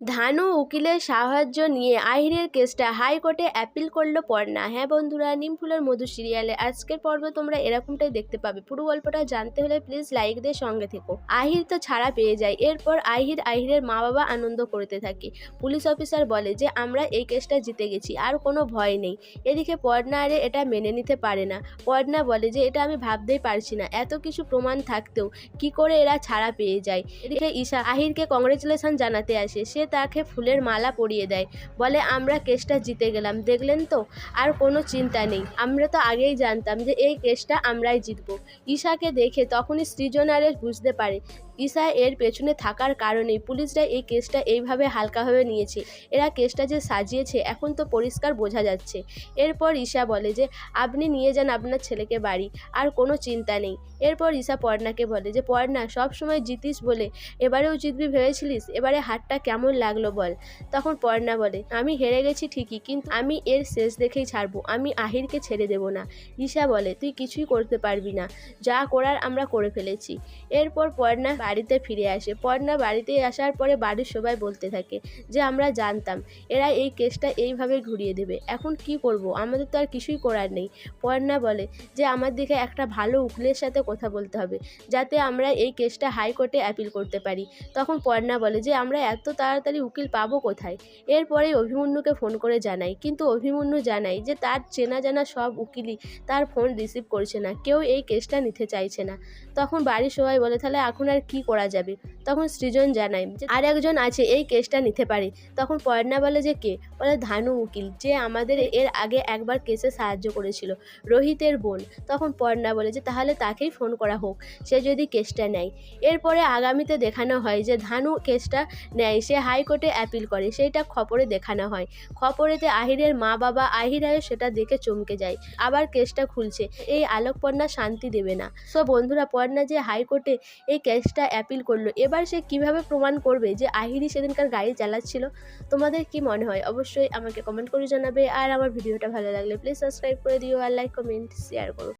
ধানু উকিলের সাহায্য নিয়ে আহিরের কেসটা হাইকোর্টে অ্যাপিল করল পর্ণা। হ্যাঁ বন্ধুরা, নিমফুলের মধু সিরিয়ালে আজকের পর্বে তোমরা এরকমটাই দেখতে পাবে। পুরো গল্পটা জানতে হলে প্লিজ লাইক দিয়ে সঙ্গে থেকো। আহির তো ছাড়া পেয়ে যায়। এরপর আহির আহিরের মা বাবা আনন্দ করতে থাকে। পুলিশ অফিসার বলে যে, আমরা এই কেসটা জিতে গেছি, আর কোনো ভয় নেই। এদিকে পর্ণা আরে এটা মেনে নিতে পারে না। পর্ণা বলে যে, এটা আমি ভাবতেই পারছি না। এত কিছু প্রমাণ থাকতেও কি করে এরা ছাড়া পেয়ে যায়? এদিকে ঈশা আহিরকে কংগ্রেচুলেশন জানাতে আসে। সে তাকে ফুলের মালা পরিয়ে দেয়। বলে, আমরা কেসটা জিতে গেলাম, দেখলেন তো? আর কোনো চিন্তা নেই। আমরা তো আগেই জানতাম যে এই কেসটা আমরাই জিতবো। ঈশাকে দেখে তখনই সৃজন আরে বুঝতে পারে, ঈশা এর পেছনে থাকার কারণেই পুলিশরা এই কেসটা এইভাবে হালকাভাবে নিয়েছে। এরা কেসটা যে সাজিয়েছে, এখন তো পরিষ্কার বোঝা যাচ্ছে। এরপর ঈশা বলে যে, আপনি নিয়ে যান আপনার ছেলেকে বাড়ি, আর কোনো চিন্তা নেই। এরপর ঈশা পর্ণাকে বলে যে, পর্ণা সব সময় জিতিস বলে, এবারেও জিতবি ভেবেছিলিস? এবারে হারটা কেমন লাগল বল। তখন পর্ণা বলে, আমি হেরে গেছি ঠিকই, কিন্তু আমি এর শেষ দেখেই ছাড়বো, আমি আহিরকে ছেড়ে দেব না। ঈশা বলে, তুই কিছুই করতে পারবি না, যা করার আমরা করে ফেলেছি। এরপর পর্ণা বাড়িতে ফিরে আসে। পর্ণা বাড়িতে আসার পরে বাড়ির সবাই বলতে থাকে যে, আমরা জানতাম, এরা এই কেসটা এইভাবে ঘুরিয়ে দেবে, এখন কি করব? আমাদের তো আর কিছুই করার নেই। পর্ণা বলে যে, আমার দিকে একটা ভালো উকিলের সাথে কথা বলতে হবে, যাতে আমরা এই কেসটা হাইকোর্টে অ্যাপিল করতে পারি। তখন পর্ণা বলে যে, আমরা এত তাড়াতাড়ি উকিল পাবো কোথায়? এরপরেই অভিমন্যুকে ফোন করে জানাই। কিন্তু অভিমন্যু জানাই যে তার চেনা জানা সব উকিলই তার ফোন রিসিভ করছে না, কেউ এই কেসটা নিতে চাইছে না। তখন বাড়ির সবাই বলে, তাহলে এখন আর কি করা যাবে? তখন সৃজন জানায় যে, আর একজন আছে, এই কেসটা নিতে পারে। তখন পর্ণা বলে যে, কে? বলে, ধানু উকিল, যে আমাদের এর আগে একবার কেসে সাহায্য করেছিল, রোহিতের বোন। তখন পর্ণা বলে যে, তাহলে তাকেই ফোন করা হোক, সে যদি কেসটা নেয়। এরপরে আগামীতে দেখানো হয় যে, ধানু কেসটা নেয়, সে হাইকোর্টে অ্যাপিল করে, সেইটা খবরে দেখানো হয়। খবরেতে আহিরের মা বাবা, আহির আয় সেটা দেখে চমকে যায়। আবার কেসটা খুলছে, এই আলোক পর্ণা শান্তি দেবে না। সো বন্ধুরা, পর্ণা যে হাইকোর্টে এই কেসটা অ্যাপিল করল, এবার সে কীভাবে প্রমাণ করবে যে আহিরি সেদিনকার গাড়ি চালাচ্ছিল? তোমাদের কি মনে হয়? অবশ্যই আমাকে কমেন্ট করে জানাবে। আর আমার ভিডিওটা ভালো লাগলে প্লিজ সাবস্ক্রাইব করে দিও আর লাইক কমেন্ট শেয়ার করো।